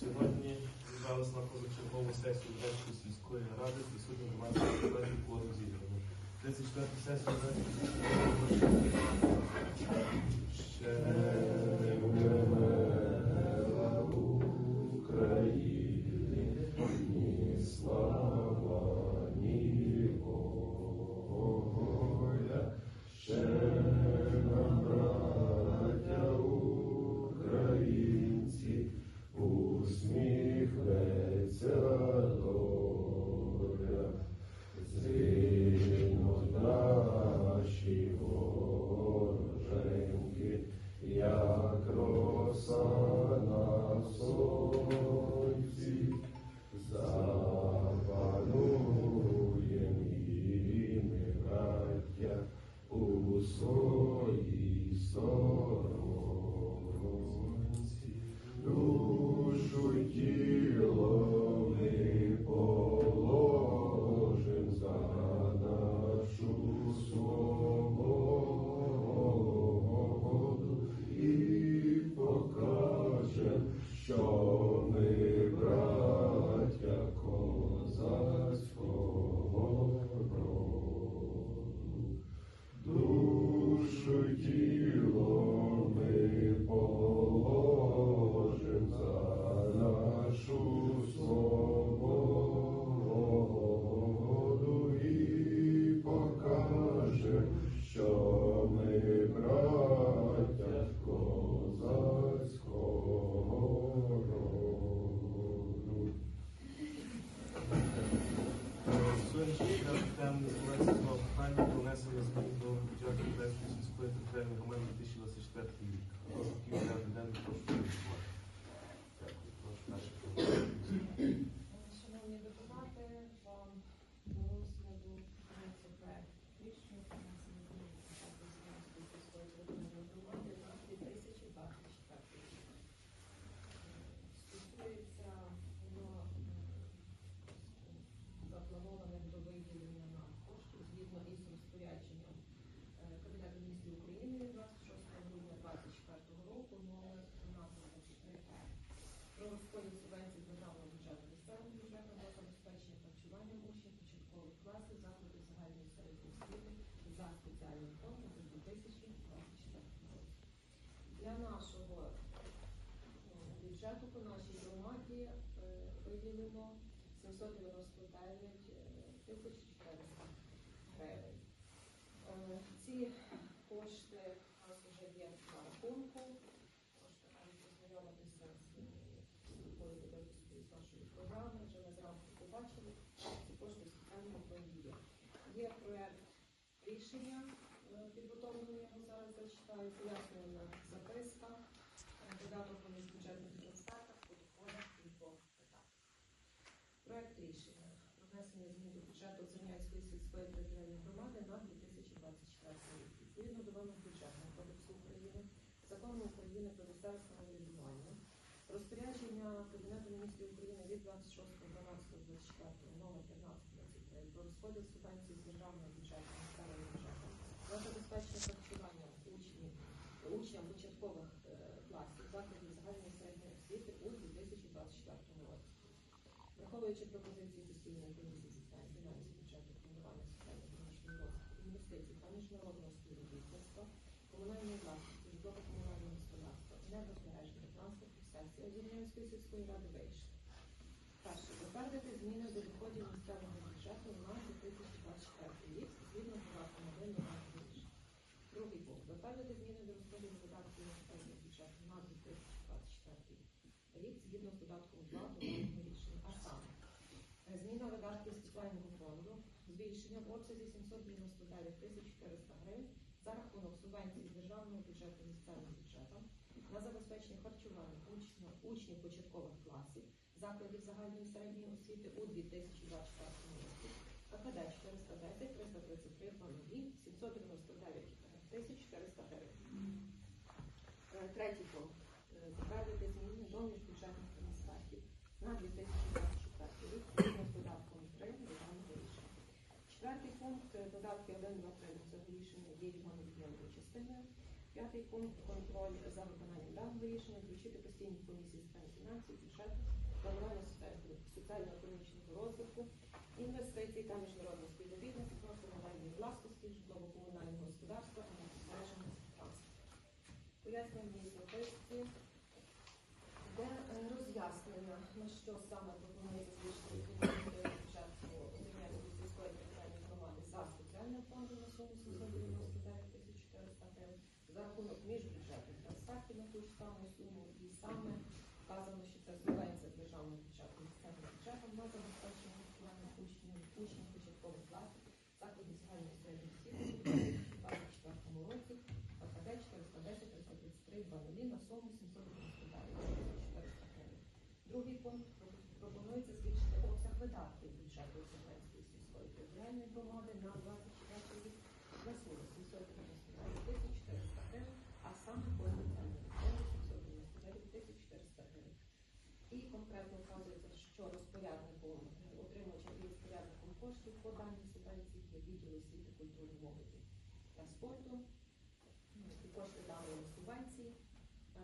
Сьогодні зібралися на позачергову сесію Брестської сільської ради, присутні 12 депутатів по зібрано. 34 сесію Брестської сільської ради ще порядок денний Зеленського питання про внесення змін до бюджету Брестської сільської територіальної громади 2024 рік. Такий порядок денний, прошу голосувати. Дякую. Прошу перше голосувати. Шановні депутати, вам до розгляду пропонується проект рішення про внесення змін до бюджету Зеленської сільської територіальної громади на 2024 рік. Стосується воно е, запланованих до виділення на коштів згідно із розпорядженням е, Кабінету міністрів України від 26 грудня 2024 року номер 1323 про розподіл субвенцій з державного бюджету місцевим бюджетом та забезпечення харчуванням учнів початкових класів закладів загальної середньої освіти за спеціальним за 2024 році. Для нашого ну, бюджету по нашій громаді е, виділено 799 е, тисяч 400 гривень. Е, Ці кошти у нас вже є на рахунку. Можете навіть ознайомитися з нашої програми. Вже ми зранку побачили, ці кошти в спеціальному є. Є проект рішення е, підготовлений, я зараз зачитаю, пояснювальна записка, е, додаток по міжбюджетних трансфертах, по доходах і питань. Проект рішення про внесення змін до бюджету Зернянської сільської територіальної громади на 2024 рік. Відповідно до вимог бюджетного кодексу України, закону України про місцеве самоврядування, розпорядження Кабінету міністрів України від 26.12.24 номер 1523 про розподіл субвенцій з державного бюджету місцевим бюджетом на забезпечення харчування учнів учням початкових е, класів закладів загальної середньої освіти у 2024 році. Враховуючи пропозиції постійної комісії питань фінансів, бюджету, планування соціально-економічного розвитку, інвестицій та міжнародного співробітництва, комунальної власності, житлово-комунального господарства, енергозбереження, транспорту, сесії Озернянської сільської ради вийшли. Перше. Затвердити зміни до доходів місцевого бюджету на 2024 рік згідно з власним новинами рішення. Другий пункт. Затвердити зміни до розподілу видатків місцевого бюджету на 2024 рік згідно з додатком 2 до нового рішення. А саме, е, зміна видатків спеціального фонду, збільшення в обсязі 799 тисяч 400 гривень за рахунок субвенцій з державного бюджету місцевим бюджетом на забезпечення харчування учнів, початкових класів закладів загальної середньої освіти у 2024 році. ККД 410, 333, 02, 799 тисяч 400 гривень. Третій пункт. Е, Затвердити зміни до міжбюджетних трансфертів на 2024 рік з додатком 3 до даного рішення. Четвертий пункт. е, Додатки 1, 2, 3 до цього рішення є його невід'ємною частиною. П'ятий пункт. Контроль за виконанням даного рішення включити постійні комісії з фінансів, бюджету, планування соціально- соціально-економічного розвитку, інвестицій та міжнародного співробітництва, комунальної власності, житлово-комунального господарства та незалежного транспорту. Пояснення в записці, де е, роз'яснення, на що саме пропонується збільшити початку Зеленської сільської територіальної громади за спеціальним фондом на суму 799 тисяч 400 гривень, за рахунок міжбюджетних трансфертів на ту ж саму суму, і саме вказано, що це субвенція державного бюджету місцевим бюджетом на забезпечення харчування учнів, учнів початкових класів, закладів загальної середньої освіти у 2024 році, ПКД 410 333 2 на суму 799 400 гривень. Другий пункт пропонується збільшити обсяг видатків бюджету Зеленської сільської територіальної громади на 24 рік на суму 799 тисяч 400 гривень, а саме по спеціальному 799 тисяч 400 гривень. І конкретно вказується, що розпорядником, е, отримувачем і розпорядником коштів по даній субвенції є відділ освіти, культури, молоді та спорту. Кошти даної субвенції е,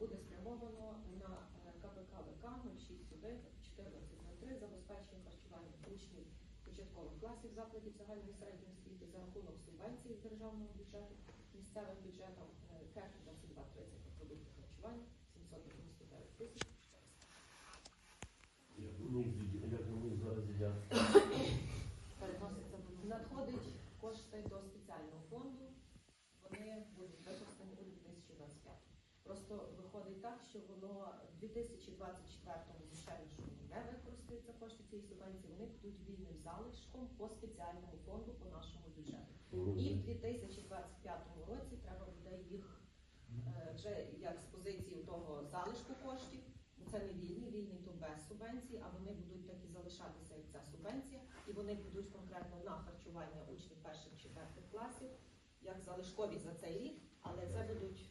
буде спрямовано на е, КПК ВК 061 1403 забезпечення харчування учнів початкових класів закладів загальної середньої освіти за рахунок субвенції з державного бюджету місцевим бюджетом КЕК 2230 на продукти харчування 799 тисяч 400. Як вони їдять, як вони зараз їдять. переноситься надходить кошти до спеціального фонду. Вони будуть використані у 2025. Просто виходить так, що воно в 2024-му, звичайно, що вони не використаються кошти цієї субвенції, вони будуть вільним залишком по спеціальному фонду по нашому бюджету. І в 2025 році треба буде їх е, вже як з позиції того залишку коштів. Це не вільні, вільні то без субвенції, а вони будуть так і залишатися як ця субвенція, і вони будуть конкретно на харчування учнів перших четвертих класів, як залишкові за цей рік, але це будуть на 25.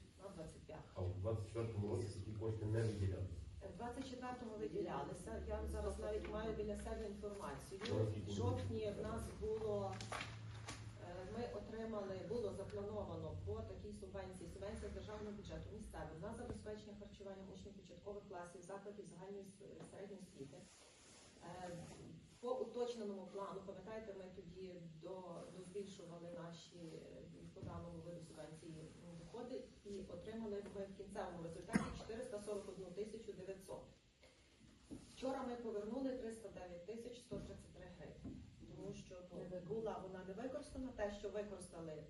А в 24-му році такі кошти не виділялися. В 24-му виділялися. Я зараз навіть маю біля себе інформацію. В жовтні в нас було е, ми отримали, було заплановано по такій субвенції, субвенція з державного бюджету місцевим на забезпечення харчування учнів початкових класів закладів загальної середньої освіти. Е, По уточненому плану, пам'ятаєте, ми тоді до, дозбільшували наші е, по даному виду субвенції доходи і отримали в кінцевому результаті 441 тисячу 900. Вчора ми повернули 309 тисяч 133 гривень, тому що була вона не використана. Те, що використали,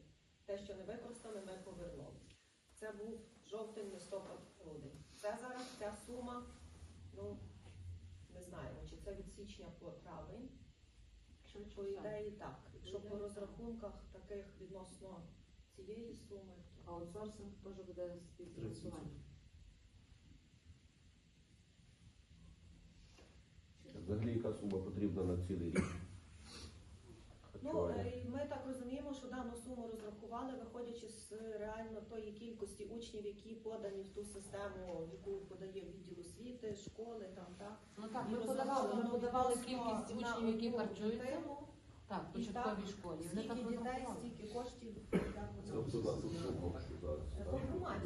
те, що не використали, ми повернули. Це був жовтень, листопад, грудень. Це зараз ця сума, ну не знаємо, чи це від січня по травень. По ідеї так. Якщо по розрахунках таких відносно цієї суми, аутсорсинг теж буде співфінансування. Взагалі яка сума потрібна на цілий рік? Ну, е, ми так розуміємо, що дану суму розрахували, виходячи з реально тої кількості учнів, які подані в ту систему, в яку подає відділ освіти, школи, там так. Ну так, ми подавали, ми подавали кількість учнів, які харчуються. Так, в початковій школі. Вони так Скільки дітей, розрахували. стільки коштів так? По громаді.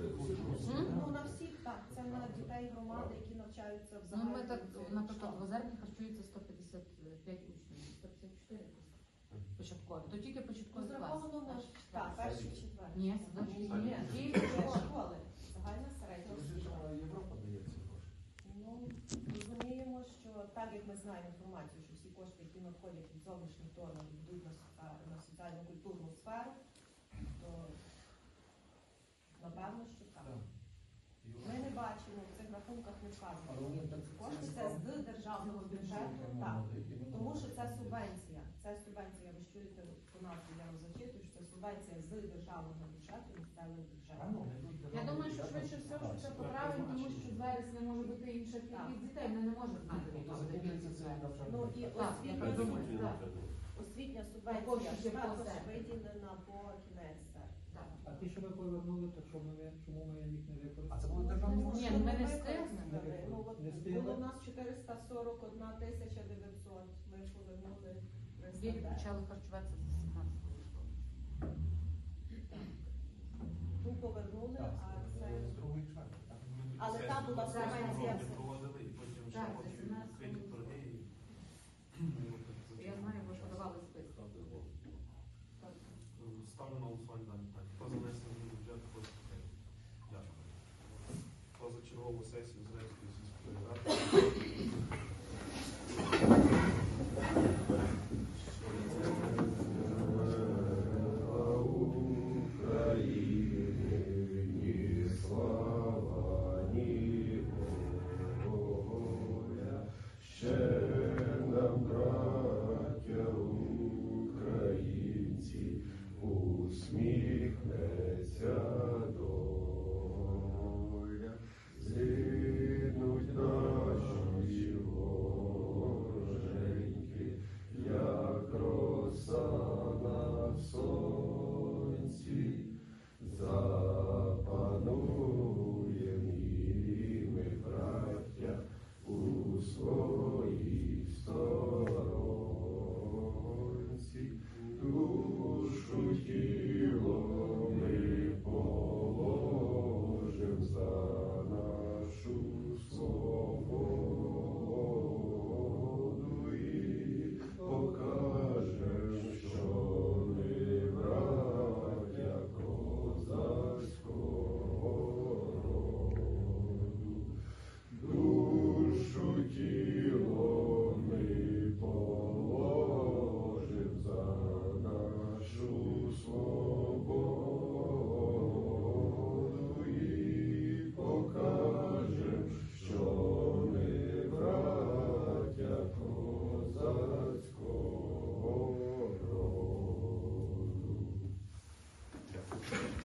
Ну на всіх так. Це на дітей громади, які навчаються в Ну, ми так, наприклад, в. Озерні харчується 155 учнів, 154 якось. початкові. То тільки початкові класи. Розраховано на Перші, так, четверті. перші четверті. Ні, садочки Ні, ні. Тільки школи. школи. Загальна середня освіта. Європа дає ці гроші. Ну, розуміємо, що так як ми знаємо інформацію, кошти, які надходять від зовнішніх донорів, йдуть на, соціа- на соціально-культурну сферу, то напевно, що так. Ми не бачимо в цих рахунках не вказано. Кошти це з державного бюджету, так. Тому що це субвенція. Це субвенція, ви чуєте по назві, я вам зачитую, що це субвенція з державного бюджету, місцевого бюджету. Думаю, що швидше все, що це поправить, тому що з вересня може бути інша кількість дітей. Ми не можемо знати, яка буде. Ну і освітня, субвенція- освітня Також субвенція також по виділена по кінець серпня. А ті, що ви повернули, то чому ми, чому ми їх не використали? А це були державні Ні, ми не встигнемо. Ну, от Не встигли. було в нас 441 тисяча 900, ми повернули Діти 309. почали харчуватися з 17 школи. Ту повернули, а так, ale da była właśnie